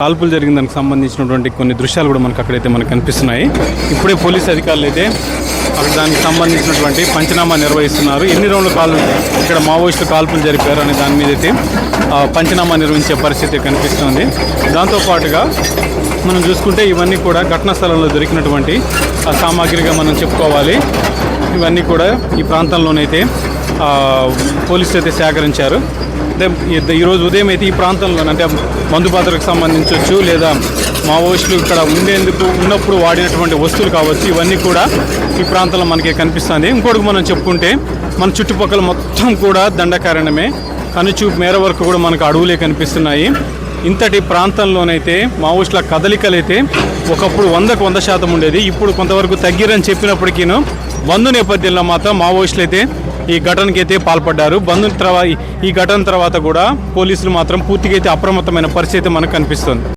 కాల్పులు జరిగిన దానికి సంబంధించినటువంటి కొన్ని దృశ్యాలు కూడా మనకు అక్కడైతే మనకు కనిపిస్తున్నాయి. ఇప్పుడే పోలీస్ అధికారులు అయితే అక్కడ దానికి సంబంధించినటువంటి పంచనామా నిర్వహిస్తున్నారు. ఎన్ని రౌండ్ల కాల్ ఇక్కడ మావోయిస్టులు కాల్పులు జరిపారు అనే దాని మీద అయితే పంచనామా నిర్వహించే పరిస్థితి కనిపిస్తుంది. దాంతోపాటుగా మనం చూసుకుంటే ఇవన్నీ కూడా ఘటనా స్థలంలో దొరికినటువంటి సామాగ్రిగా మనం చెప్పుకోవాలి. ఇవన్నీ కూడా ఈ ప్రాంతంలోనైతే పోలీసులు అయితే సేకరించారు. ఈరోజు ఉదయం అయితే ఈ ప్రాంతంలో అంటే మందుపాత్రకు సంబంధించవచ్చు లేదా మావోయిస్టులు ఇక్కడ ఉండేందుకు ఉన్నప్పుడు వాడినటువంటి వస్తువులు కావచ్చు ఇవన్నీ కూడా ఈ ప్రాంతంలో మనకి కనిపిస్తుంది. ఇంకోటి మనం చెప్పుకుంటే మన చుట్టుపక్కల మొత్తం కూడా దండకారణమే. కనుచూపు మేర వరకు కూడా మనకు అడవులే కనిపిస్తున్నాయి. ఇంతటి ప్రాంతంలోనైతే మావోయిస్టుల కదలికలైతే ఒకప్పుడు వందకు వంద శాతం ఉండేది. ఇప్పుడు కొంతవరకు తగ్గిరని చెప్పినప్పటికీను వంద నేపథ్యంలో మాత్రం మావోయిస్టులు అయితే ఈ ఘటనకి అయితే పాల్పడ్డారు. బంధు తర్వాత ఈ ఘటన తర్వాత కూడా పోలీసులు మాత్రం పూర్తిగా అయితే అప్రమత్తమైన పరిస్థితి మనకు కనిపిస్తుంది.